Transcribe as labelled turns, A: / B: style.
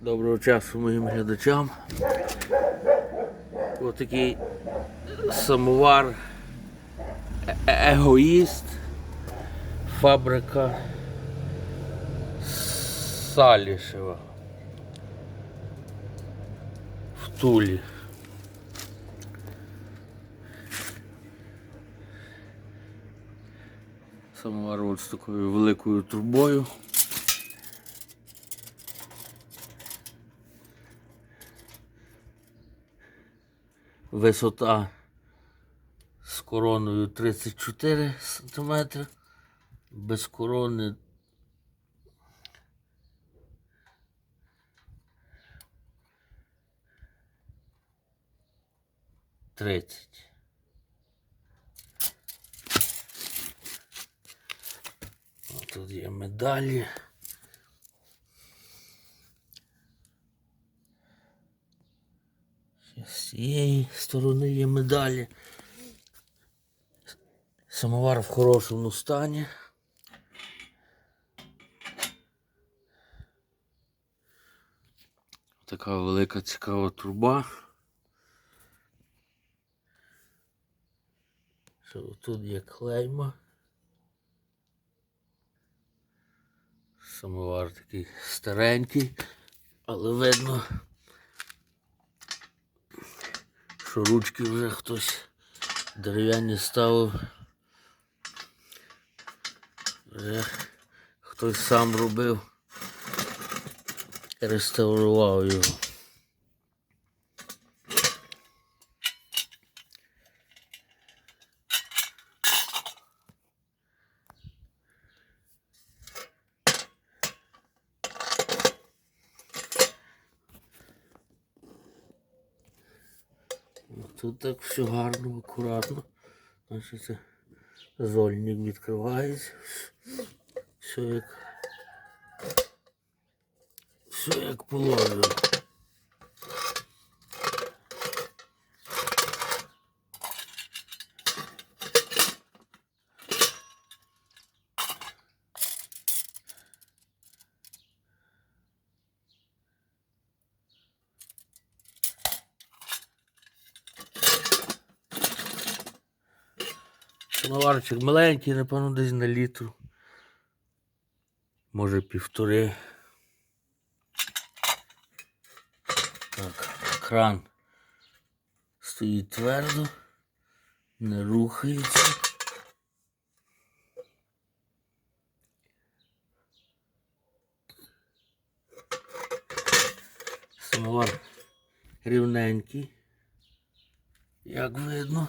A: Доброго часу моїм глядачам. Ось такий самовар е- егоїст. Фабрика Салішева. В Тулі. Самовар от з такою великою трубою. Висота з короною 34 см, без корони тридцять. Тут є медалі. З цієї сторони є медалі. Самовар в хорошому стані. Така велика цікава труба. Що тут є клейма. Самовар такий старенький, але видно, що ручки вже хтось дерев'яні ставив. Вже хтось сам робив, реставрував його. Тут так все гарно, акуратно. Значить, зольник відкривається. Все як. Все як положено. Самоварчик маленький, напевно, десь на літру. Може півтори. Так, кран стоїть твердо, не рухається. Самовар рівненький, як видно.